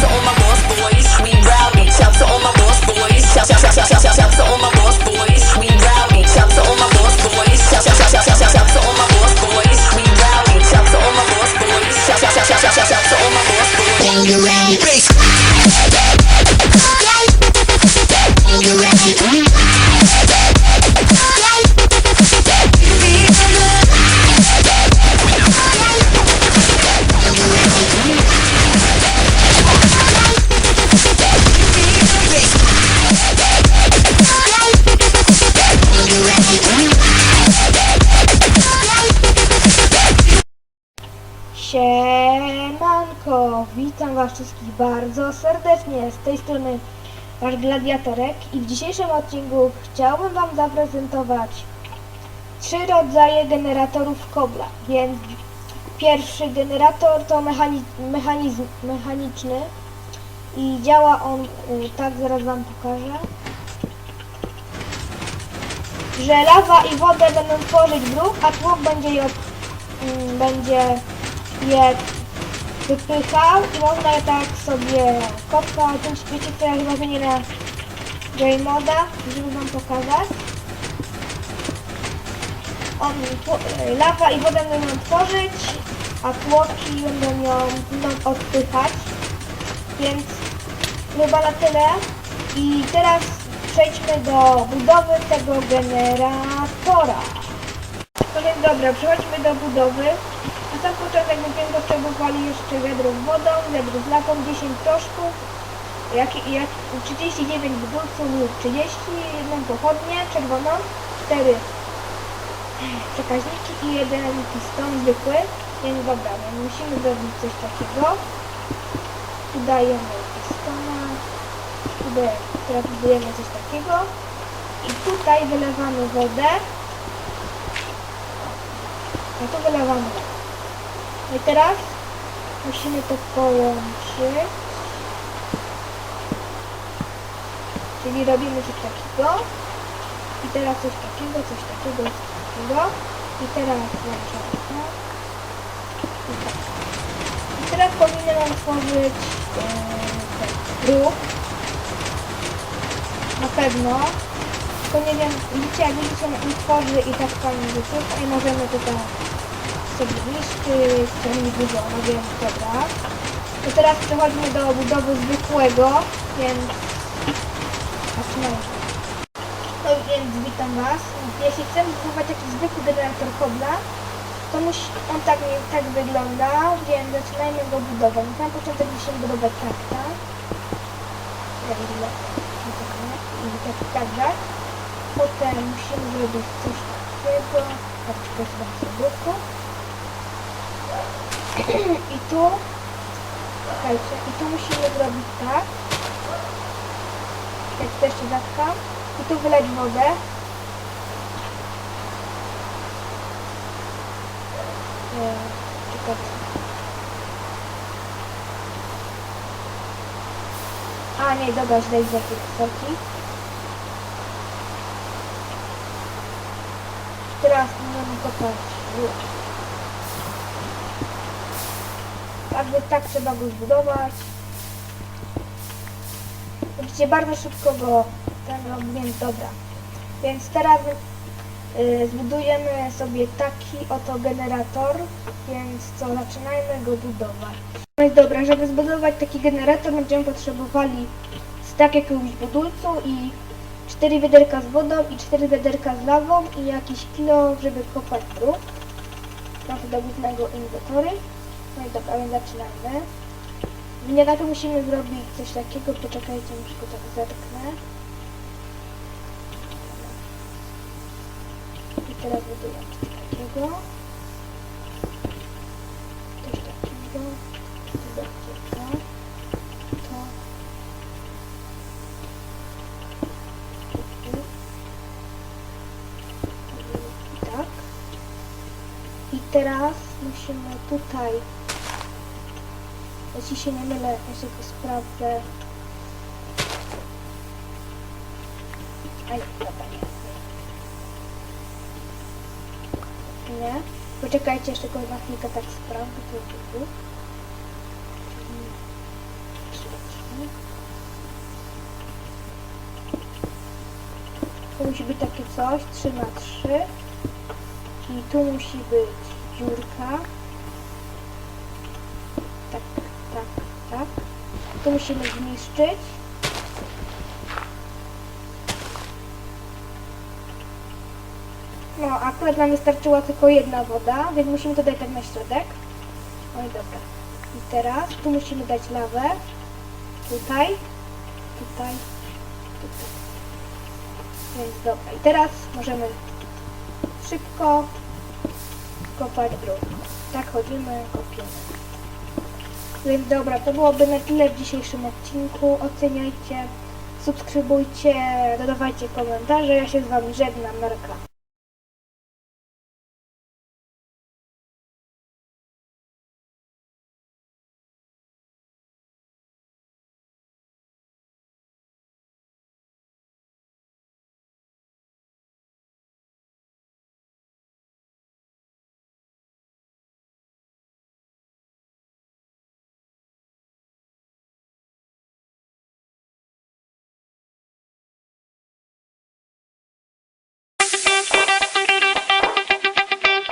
So all my witam was wszystkich bardzo serdecznie. Z tej strony wasz gladiatorek i w dzisiejszym odcinku chciałbym wam zaprezentować trzy rodzaje generatorów kobla. Więc pierwszy generator to mechani mechanizm mechaniczny i działa on y, tak, zaraz wam pokażę. Że lawa i wodę będą tworzyć bruk, a tłok będzie je, mm, będzie je wypychał i można tak sobie kopać. Wiecie co ja chyba zmienię na Game Moda, żeby wam pokazać. On, tło- lawa i wodę będą tworzyć, a tłoki będą ją odpychać. Więc chyba na tyle. I teraz przejdźmy do budowy tego generatora. Dobra, przechodźmy do budowy. Na sam początek będziemy potrzebowali jeszcze wiadro z wodą, wiadro z lawą, 10 proszków, jak, jak, 39 budulców lub 30, jedną pochodnię czerwoną, 4 przekaźniki i jeden piston zwykły. Więc dobra, no musimy zrobić coś takiego. Tu dajemy pistona, tutaj teraz budujemy coś takiego i tutaj wylewamy wodę, a tu wylewamy. No i teraz musimy to połączyć. Czyli robimy coś takiego. I teraz coś takiego, coś takiego, coś takiego. I teraz włączamy to. I tak. I teraz powinien nam tworzyć ten ruch. Na pewno. Tylko nie wiem, widzicie, jak widzicie, on tworzy i tak fajnie wypływa i możemy tutaj sobie zniszczyć, to nie dużo, no więc dobra. To teraz przechodzimy do budowy zwykłego, więc zaczynajmy. No więc witam Was. Jeśli chcemy zbudować jakiś zwykły generator kobla, to musi, on tak, tak wygląda, więc zaczynajmy go budować. Na początek musimy budować tak, tak. I tak, tak, tak. Potem musimy zrobić coś takiego. Tak, proszę bardzo, I tu, słuchajcie, i tu musimy zrobić tak. Jak to jeszcze zatkam. I tu wyleć wodę. Eee, czekajcie. A nie, dobra, źle z jakiej Teraz możemy kopać. Także tak trzeba go zbudować. Widzicie, bardzo szybko go ten więc dobra. Więc teraz y, zbudujemy sobie taki oto generator, więc co, zaczynajmy go budować. No i dobra, żeby zbudować taki generator będziemy potrzebowali stak jakiegoś budulcu i 4 wiaderka z wodą i 4 wiaderka z lawą i jakiś kilo, żeby kopać bruk. Trochę do głównego inwentory. No i dobra, więc zaczynajmy. W generator musimy zrobić coś takiego, poczekajcie, muszę go tak zerknę. I teraz buduję coś takiego. Teraz musimy tutaj jeśli się nie mylę, jeszcze go sprawdzę. Aj, dobra, nie. Nie. Poczekajcie, jeszcze go na chwilkę tak sprawdzę. Tu, tu, tu. Tu musi być takie coś, 3 na 3 I tu musi być dziurka. Tak, tak, tak. Tu musimy zniszczyć. No, akurat nam wystarczyła tylko jedna woda, więc musimy to dać tak na środek. Oj, dobra. I teraz tu musimy dać lawę. Tutaj, tutaj, tutaj. Więc dobra. I teraz możemy szybko kopać drugą. Tak chodzimy, kopiemy. Więc dobra, to byłoby na tyle w dzisiejszym odcinku. Oceniajcie, subskrybujcie, dodawajcie komentarze. Ja się z Wami żegnam. Narka.